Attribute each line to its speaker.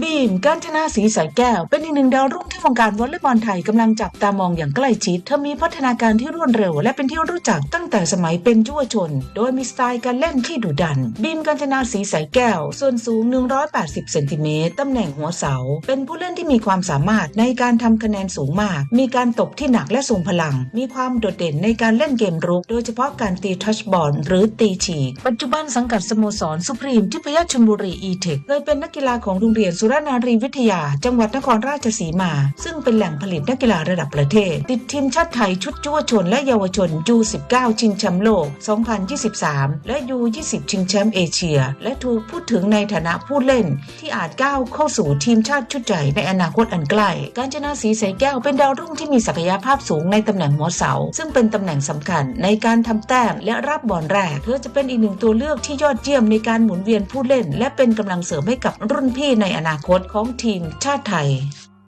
Speaker 1: บีมการชนาสีสายแก้ว เป็นอีกหนึ่งดาวรุ่งที่วงการวอลเลย์บอลไทยกำลังจับตามองอย่างใกล้ชิด เธอมีพัฒนาการที่รวดเร็ว และเป็นที่รู้จักตั้งแต่สมัยเป็นยุวชน โดยมีสไตล์การเล่นที่ดุดัน บีมการชนาสีสายแก้ว ส่วนสูง 180 เซนติเมตรตำแหน่งหัวเสา เป็นผู้เล่นที่มีความสามารถในการทำคะแนนสูงมาก มีการตบที่หนักและทรงพลัง มีความโดดเด่นในการเล่นเกมรุก โดยเฉพาะการตีทัชบอลหรือตีฉีก ปัจจุบันสังกัดสโมสรสุพรีมที่พยาชลบุรีอีเทคเคยเป็นนักกีฬาของโรงเรียนสุรนารีวิทยา จังหวัดนครราชสีมา ซึ่งเป็นแหล่งผลิตนักกีฬาระดับประเทศ ติดทีมชาติไทยชุดยุวชนและเยาวชน U19 ชิงแชมป์โลก 2023 และ U20 ชิงแชมป์เอเชีย และถูกพูดถึงในฐานะผู้เล่น ที่อาจก้าวเข้าสู่ทีมชาติชุดใหญ่ในอนาคตอันใกล้ การจนาสีใสแก้วเป็นดาวรุ่งที่มีศักยภาพสูงในตำแหน่งหัวเสา ซึ่งเป็นตำแหน่งสำคัญในการทำแต้มและรับบอลแรก เธอจะเป็นอีกหนึ่งตัวเลือกที่ยอดเยี่ยมในการหมุนเวียนผู้เล่น และเป็นกำลังเสริมให้กับรุ่นพี่ในอนานาคตของทีมชาติไทย